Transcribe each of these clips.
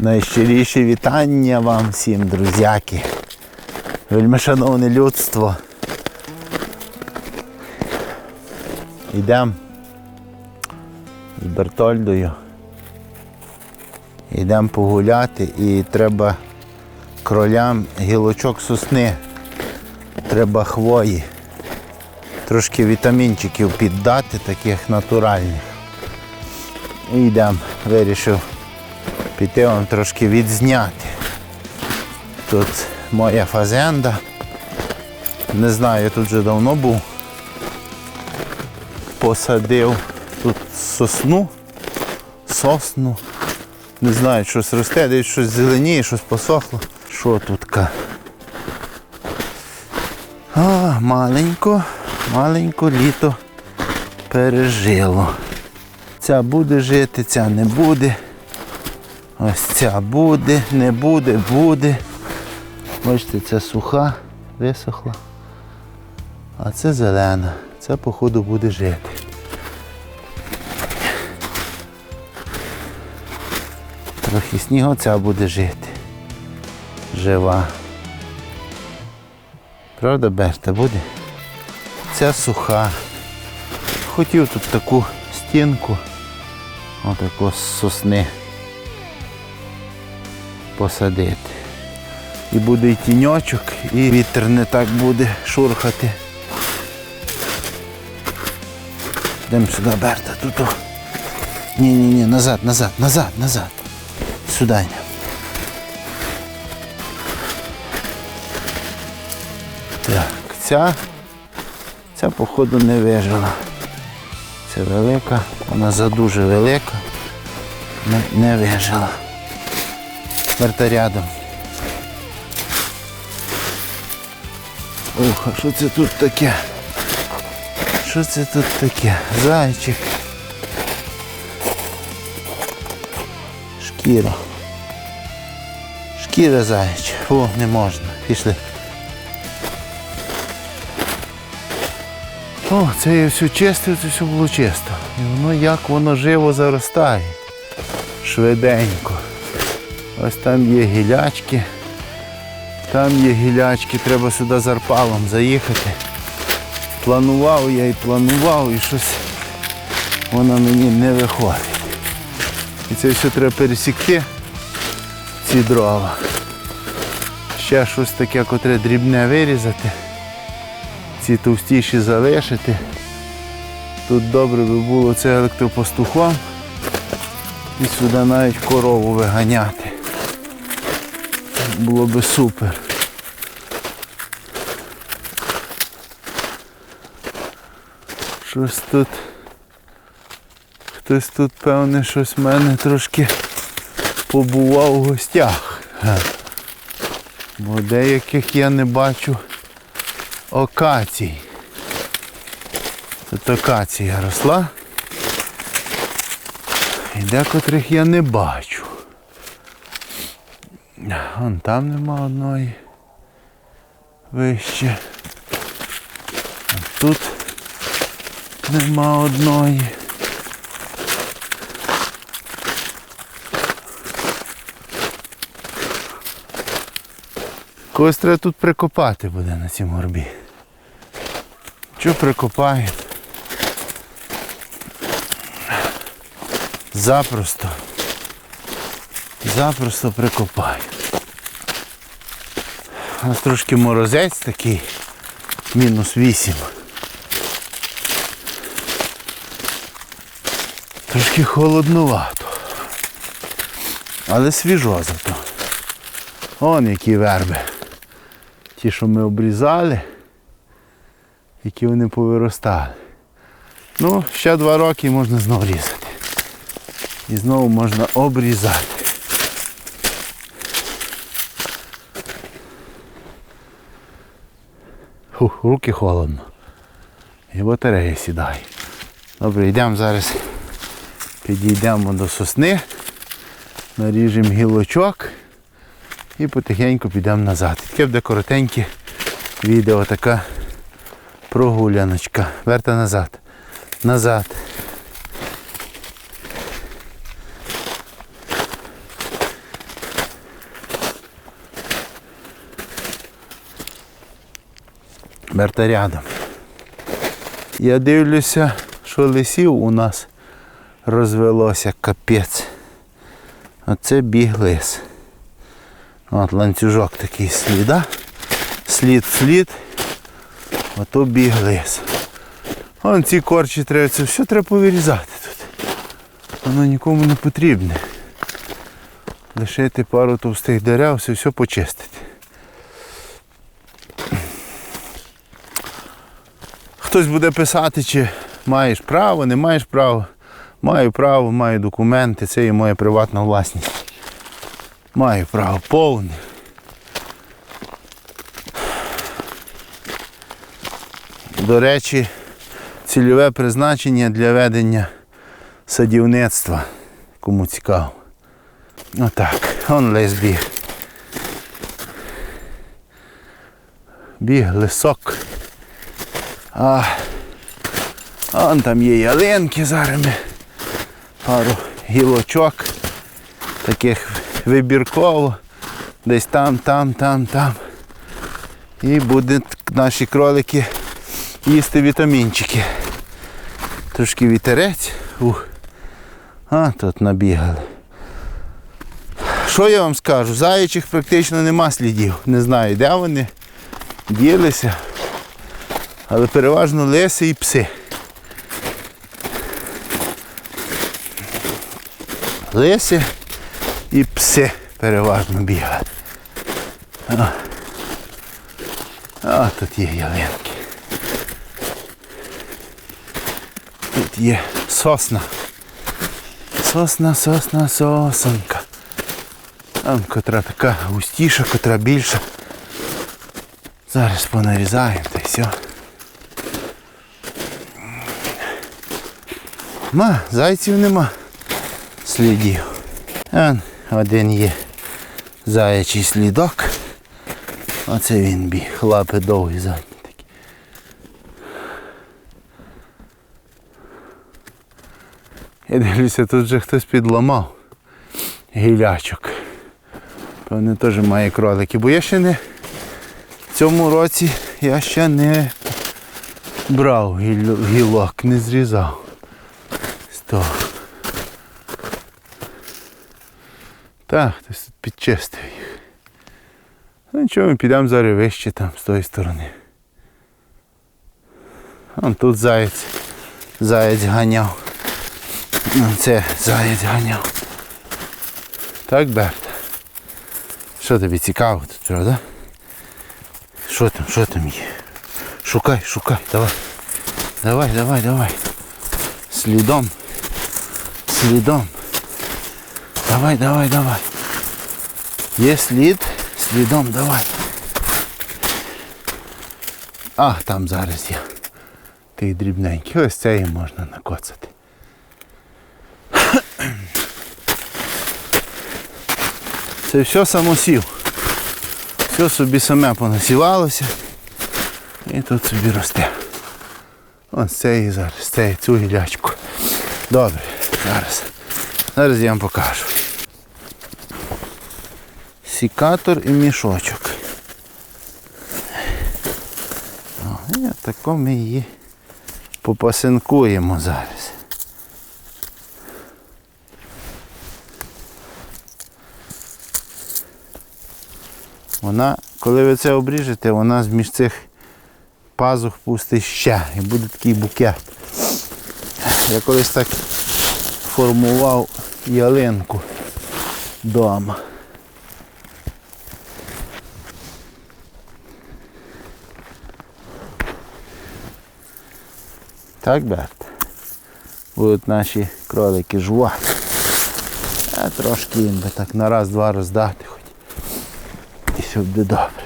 Найщиріші вітання вам всім, друзяки. Вельми шановне людство. Йдемо з Бертольдою. Йдемо погуляти і треба кролям гілочок сосни. Треба хвої. Трошки вітамінчиків піддати, таких натуральних. І йдемо. Вирішив піти вам трошки відзняти. Тут моя фазенда. Не знаю, я тут вже давно був. Посадив тут сосну, сосну. Не знаю, щось росте, десь щось зеленіє, щось посохло. Що тут? ка? А, маленько, маленько літо пережило. Ця буде жити, ця не буде. Ось ця буде, не буде, буде. Бачите, ця суха, висохла. А це зелена. Це, походу, буде жити. Трохи снігу ця буде жити. Жива. Правда, Берта, буде? Ця суха. Хотів тут таку стінку. Отаку з сосни посадити. І буде і тіньочок, і вітер не так буде шурхати. Йдемо сюди, Берта, тут. о. Ні, ні, ні, назад, назад, назад, назад. Сюди. Так, ця, ця походу не вижила. Це велика, вона задуже велика, не, не вижила. Берта рядом. Ух, а що це тут таке? Що це тут таке? Зайчик. Шкіра. Шкіра зайчик. О, не можна. Пішли. О, це я все чистив, це все було чисто. І воно як воно живо заростає. Швиденько. Ось там є гілячки. Там є гілячки, треба сюди з арпалом заїхати. Планував я і планував, і щось воно мені не виходить. І це все треба пересікти, ці дрова. Ще щось таке, котре дрібне вирізати. Ці товстіші залишити. Тут добре би було це електропастухом і сюди навіть корову виганяти. Було би супер. Щось тут. Хтось тут, певне, щось в мене трошки побував у гостях. Бо деяких я не бачу окацій. Тут акація росла. І декотрих я не бачу. Вон там нема одної вище. Тут нема одної. Когось треба тут прикопати буде на цім горбі. Що прикопають? Запросто. Запросто прикопаю. У нас трошки морозець такий, мінус 8. Трошки холоднувато. Але свіжо зато. Вон які верби. Ті, що ми обрізали, які вони повиростали. Ну, ще два роки можна знову різати. І знову можна обрізати. Руки холодно. І батарея сідає. Добре, йдемо зараз. Підійдемо до сосни, наріжемо гілочок і потихеньку підемо назад. Таке буде коротеньке відео, така прогуляночка. Верта назад. Назад. Берта рядом. Я дивлюся, що лисів у нас розвелося капець. Оце біг лис. От ланцюжок такий сліда. Слід, слід. Ото біг лис. Вон ці корчі треба, це все треба повирізати тут. Воно нікому не потрібне. Лишити пару товстих дерев, все, все почистити. Хтось буде писати, чи маєш право, не маєш права. Маю право, маю документи, це є моя приватна власність. Маю право повне. До речі, цільове призначення для ведення садівництва. Кому цікаво. Отак, он лис біг. Біг лисок. А, он там є ялинки зараз. Пару гілочок. Таких вибірково. Десь там, там, там, там. І будуть наші кролики їсти вітамінчики. Трошки вітерець. Ух. А, тут набігали. Що я вам скажу? Заячих практично нема слідів. Не знаю, де вони ділися. Але переважно лиси і пси. Лиси і пси переважно бігають. А тут є ялинки. Тут є сосна. Сосна, сосна, сосенка. Там котра така густіша, котра більша. Зараз понарізаємо та й все. Ма, зайців нема слідів. А, один є заячий слідок. Оце він біг. Лапи довгі задні такі. Я дивлюся, тут вже хтось підламав гілячок. Певне теж має кролики, бо я ще не в цьому році я ще не брав гілок, не зрізав. Того. Так, хтось тут підчистив їх. Ну нічого, ми підемо зараз вище там з тої сторони. Вон тут заєць. Заєць ганяв. Ну, Це заєць ганяв. Так, Берта? Що тобі цікаво тут, правда? Що там, що там є? Шукай, шукай, давай. Давай, давай, давай. Слідом. Слідом. Давай, давай, давай. Є слід, слідом давай. Ах, там зараз є. Ти дрібненький. Ось це і можна накоцати. Це все самосів. Все собі саме понасівалося. І тут собі росте. Ось це і зараз, це цю гілячку. Добре, зараз. Зараз я вам покажу. Сікатор і мішочок. О, і тако ми її попасинкуємо зараз. Вона, коли ви це обріжете, вона з між цих пазух пустить ще і буде такий букет. Я колись так формував ялинку вдома. Так, Берт? Будуть наші кролики жувати. А трошки їм би так на раз-два роздати хоч. І все буде добре.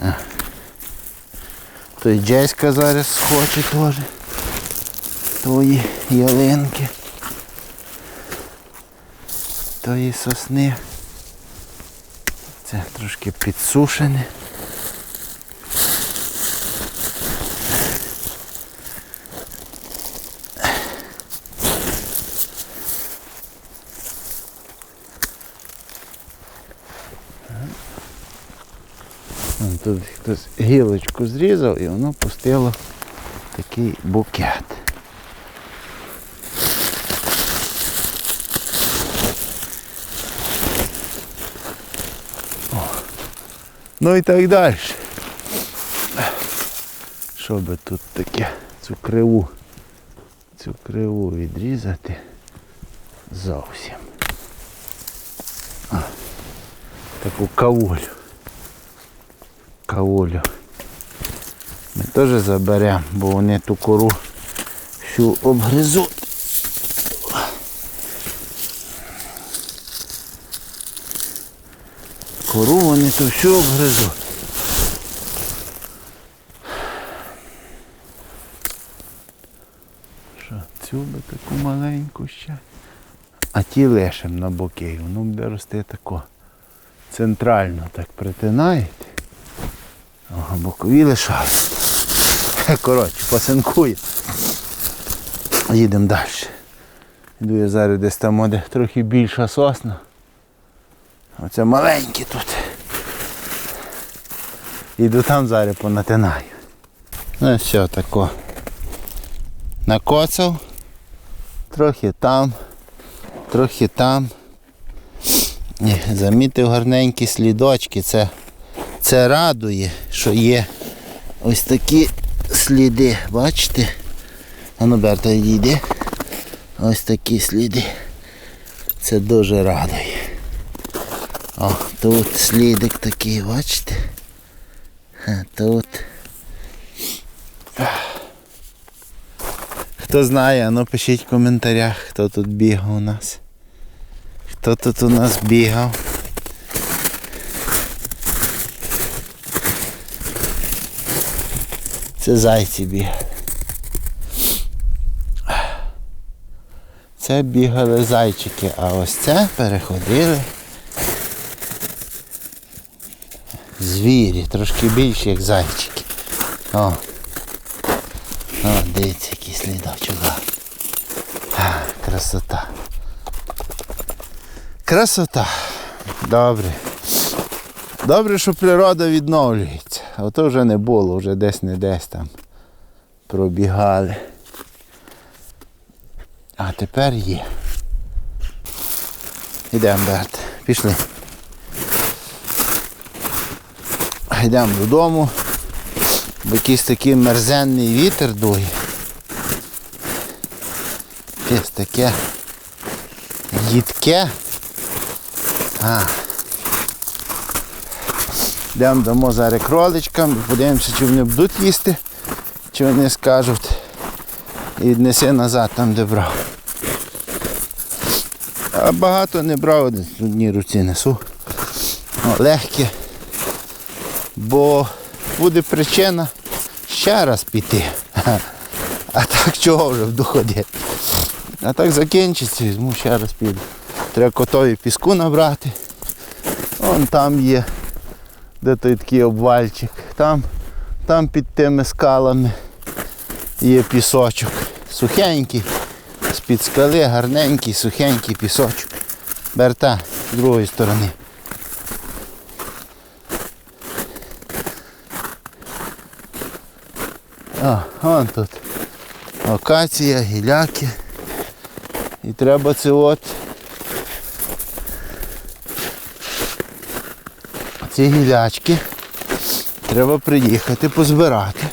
А. То й Джеська зараз схоче теж. Твої ялинки. Тої сосни. Це трошки підсушене. Тут хтось гілочку зрізав і воно пустило такий букет. Ну і так далі. Що би тут таке? Цю криву. Цю криву відрізати зовсім. Таку кавулю. Кавулю. Ми теж заберемо, бо вони ту кору всю обгризуть. Кору вони то всю обгризуть. Що, цю би таку маленьку ще. А ті лишимо на боки, воно буде рости тако. Центрально так притинаєте. Ага, бокові лишають. Коротше, пасинкує. Їдемо далі. Йду я зараз десь там, де трохи більша сосна. Оце маленькі тут. Іду там зараз понатинаю. Ну все тако. Накоцав. Трохи там, трохи там. Замітив гарненькі слідочки. Це, це радує, що є ось такі сліди. Бачите? Ану, Берта, йди. Ось такі сліди. Це дуже радує. О, тут слідик такий, бачите? Тут. Хто знає, ну пишіть в коментарях, хто тут бігав у нас. Хто тут у нас бігав. Це зайці бігали. Це бігали зайчики, а ось це переходили. Звірі, трошки більші, як зайчики. О. О, дивіться, який слідочок. красота. Красота. Добре. Добре, що природа відновлюється. А то вже не було, вже десь не десь там пробігали. А тепер є. Ідемо, Берт. Пішли. Йдемо додому, бо якийсь такий мерзенний вітер дує. Якесь таке їдке. А. Йдемо дамо зараз кроличкам, подивимося, чи вони будуть їсти, чи вони скажуть. І віднеси назад там, де брав. А багато не брав, в одній руці несу. О, легке. Бо буде причина ще раз піти. А так чого вже вдоходити? А так закінчиться, візьму ще раз піду. Треба котові піску набрати. Вон там є, де той такий обвальчик. Там, там під тими скалами є пісочок. Сухенький, з-під скали, гарненький, сухенький пісочок. Берта з другої сторони. О, вон тут акація, гіляки. І треба це от ці гілячки треба приїхати позбирати.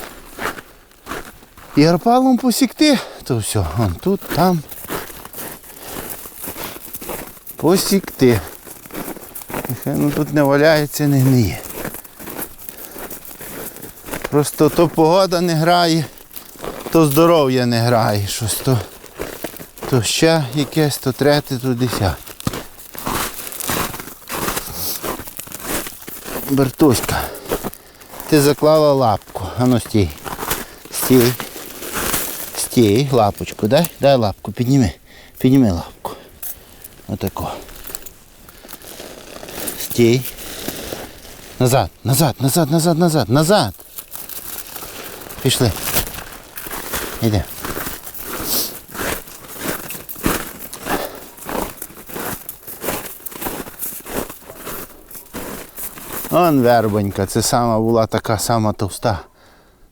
І арпалом посікти, то все, вон тут, там. Посікти. Нехай ну тут не валяється, не гниє. Просто то погода не грає, то здоров'я не грає щось, то, то ще якесь, то третє, то десяте. Бертуська, ти заклала лапку. Ану стій. Стій. Стій, лапочку, дай, дай лапку, підніми. Підніми лапку. Отако. Стій. Назад, назад, назад, назад, назад, назад. Пішли. Іди. Он вербонька, це сама була така сама товста.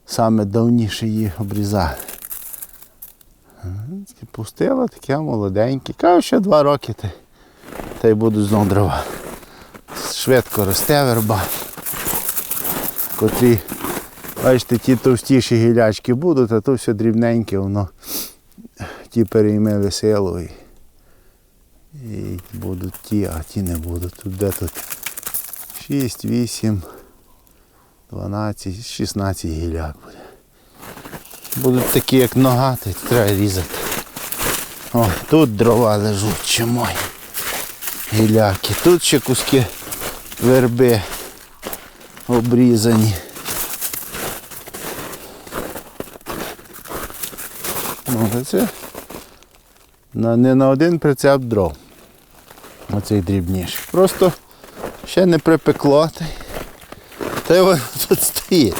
Саме давніше її обрізали. Пустила таке молоденьке. Кажу, ще два роки й- та й будуть знов дрова. Швидко росте верба. Котрі, бачите, ті товстіші гілячки будуть, а то все дрібненьке, воно ті переймили силу і, і будуть ті, а ті не будуть. Тут де тут 6, 8, 12, 16 гіляк буде. Будуть такі, як нога, то треба різати. О, тут дрова лежуть чи мої гіляки. Тут ще куски верби обрізані. Ну, та це на, не на один прицеп дров. Оцей дрібніший. Просто ще не припекло. Та, й- воно тут стоїть.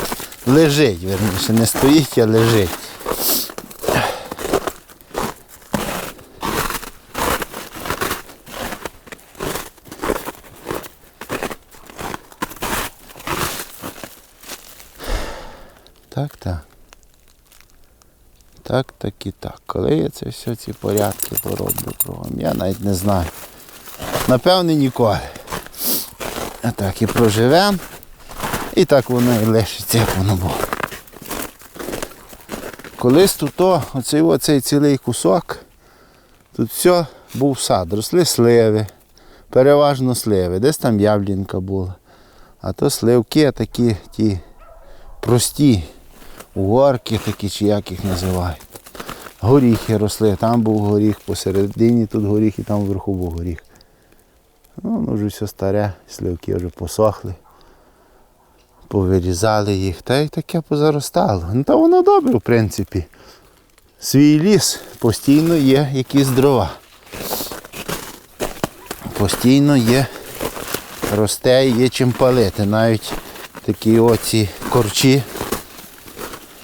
Лежить, верніше, не стоїть, а лежить. Так, так. Так, так. Коли я це все ці порядки пороблю кругом, я навіть не знаю. Напевне, ніколи. А так і проживемо. І так воно і лишиться, як воно було. Колись тут оцей, оцей цілий кусок, тут все був сад, росли сливи, переважно сливи, десь там яблінка була. А то сливки такі ті прості, угорки такі, чи як їх називають. Горіхи росли, там був горіх, посередині тут горіх і там вверху був горіх. Ну, воно вже все старе, сливки вже посохли. Повирізали їх, та й таке позаростало. Ну та воно добре, в принципі. Свій ліс постійно є якісь дрова. Постійно є, росте є чим палити. Навіть такі оці корчі.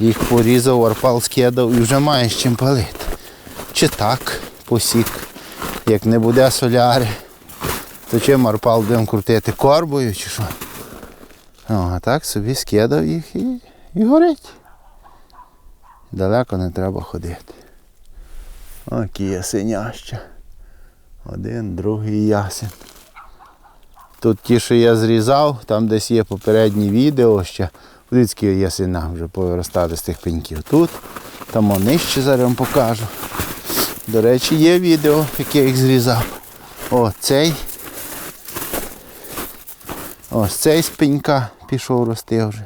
Їх порізав, арпал скидав і вже маєш чим палити. Чи так посік. Як не буде соляри, то чим арпал будемо крутити корбою чи що? О, а так собі скидав їх і, і горить. Далеко не треба ходити. О, які ясеняща. Один, другий ясен. Тут ті, що я зрізав, там десь є попередні відео ще. Подивіться, ясена вже повиростали з тих пеньків. Тут, там нижче зараз вам покажу. До речі, є відео, яке їх зрізав. О, цей. Ось цей з пенька пішов рости вже.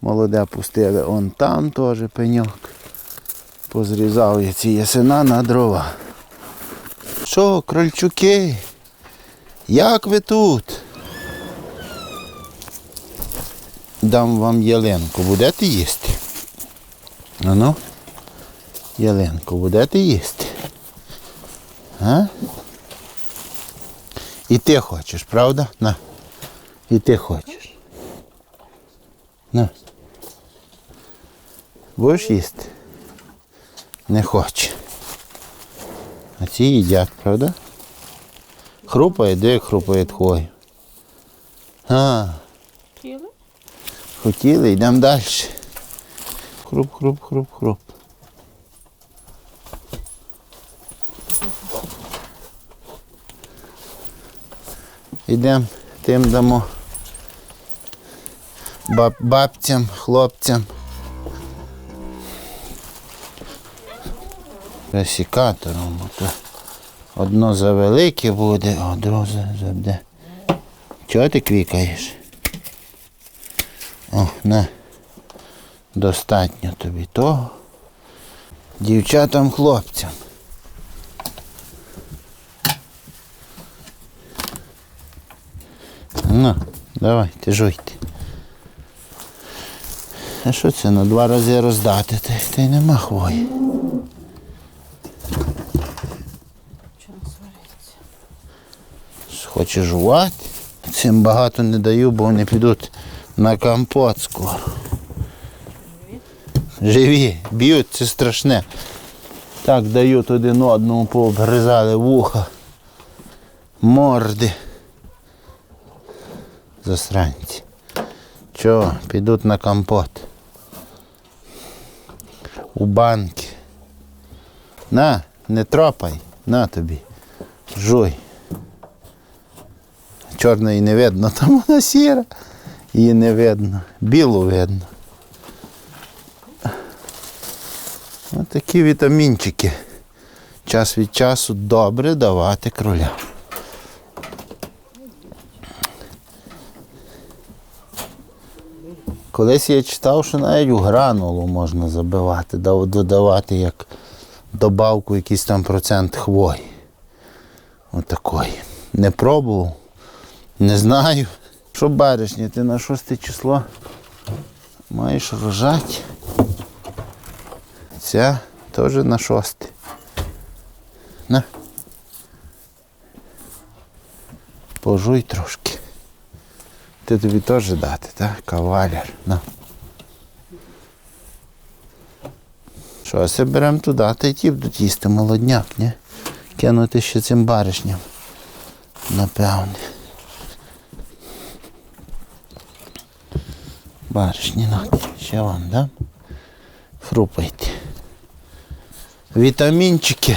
Молоде пустили. Он там теж пеньок. Позрізав я ці ясена на дрова. Що, крольчуки? Як ви тут? Дам вам ялинку. Будете їсти? Ну ну. Ялинку, будете їсти? А? І ти хочеш, правда? На. І ти хочеш. На. Будеш їсти? Не хоче. А ці їдять, правда? Хрупає, де хрупає твой? А? Хотіли, йдемо далі. Хруп, хруп, хруп, хруп. Йдемо, тим дамо баб, бабцям, хлопцям. Пресікатором. Одно завелике буде, а друге за- буде. Чого ти квікаєш? О, на. Достатньо тобі того. Дівчатам, хлопцям. Ну, давайте, жуйте. А що це на два рази роздати? Та, та й нема хвої. Хоче жувати. Цим багато не даю, бо вони підуть на компот скоро. Живі, б'ють, це страшне. Так дають один одному, пообгризали вуха, морди. засранці. Чого, підуть на компот. У банки. На, не тропай, на тобі. Жуй. Чорної не видно, там вона сіра. Її не видно. Білу видно. Ось такі вітамінчики. Час від часу добре давати кролям. Колись я читав, що навіть у гранулу можна забивати, додавати як добавку якийсь там процент хвої. Отакої. Не пробував, не знаю. Що баришня, ти на шосте число маєш рожати. Ця теж на шосте. На. Пожуй трошки. Ти тобі теж дати, так? Кавалер. На. Що, все беремо туди, та й ті будуть їсти молодняк, ні? Кинути ще цим баришням. Напевне. Баришні, на, ще вам дам. Фрупайте. Вітамінчики.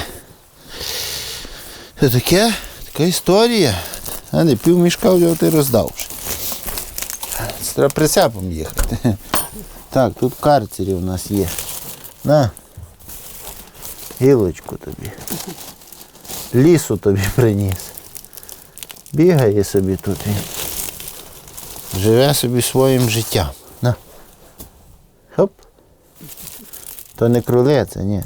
Це таке, така історія. А не пів мішка вже ти роздав. Це треба прицепом їхати. Так, тут карцері у нас є. На. Гілочку тобі. Лісу тобі приніс. Бігає собі тут він. Живе собі своїм життям. На. Хоп. То не кролиця, ні.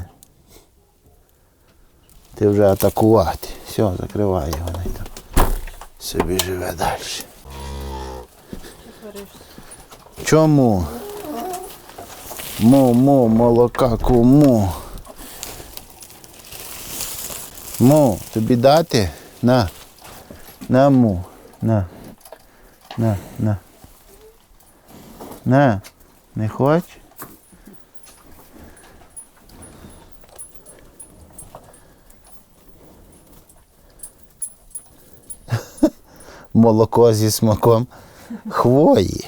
Ти вже атакувати. Все, закривай його. Собі живе далі. Чому? Му, му, молока кому? Му, тобі дати? На. На му. На. На, на. На. Не хоч? Молоко зі смаком хвої.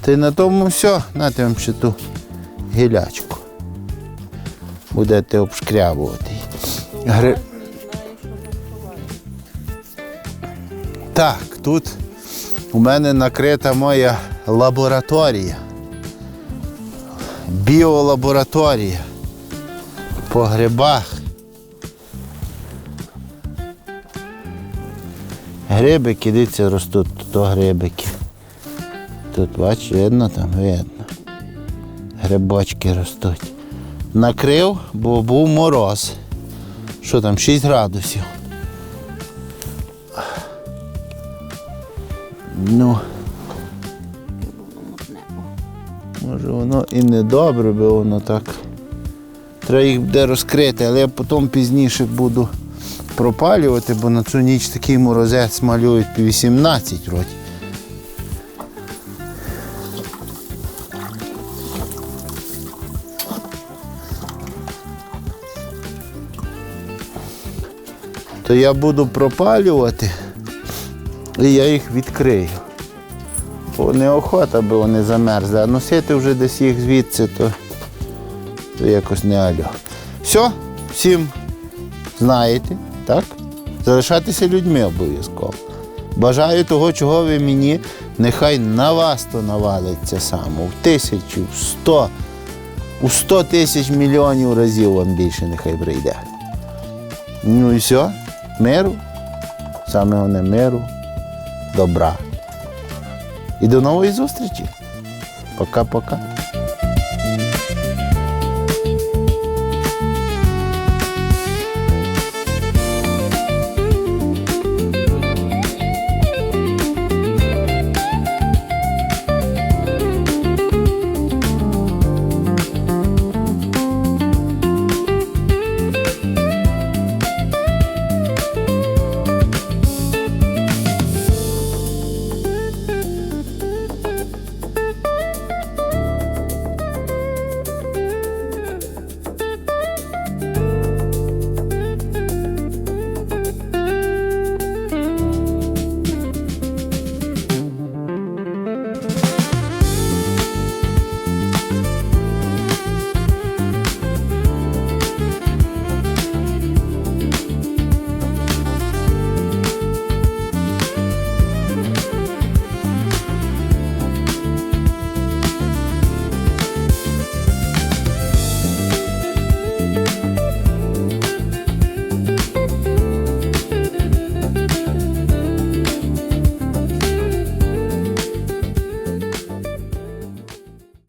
Ти на тому все, нате вам ще ту гілячку. Будете обшкрябувати. Гри... Так, тут у мене накрита моя лабораторія. Біолабораторія. По грибах. Грибики, дивіться, ростуть, то грибики. Тут, бач, видно там, видно. Грибочки ростуть. Накрив, бо був мороз. Що там, 6 градусів. Ну, може воно і не добре, бо воно так. Треба їх буде розкрити, але я потім пізніше буду пропалювати, бо на цю ніч такий морозець малюють по 18 років. То я буду пропалювати і я їх відкрию. Бо неохота, бо вони замерзли, а носити вже десь їх звідси, то, то якось не альо. Все, всім знаєте, так? Залишатися людьми обов'язково. Бажаю того, чого ви мені, нехай на вас то навалиться саме. В тисячу, в сто, у сто тисяч мільйонів разів вам більше нехай прийде. Ну і все, миру, саме головне миру, добра. І до нової зустрічі. Пока-пока.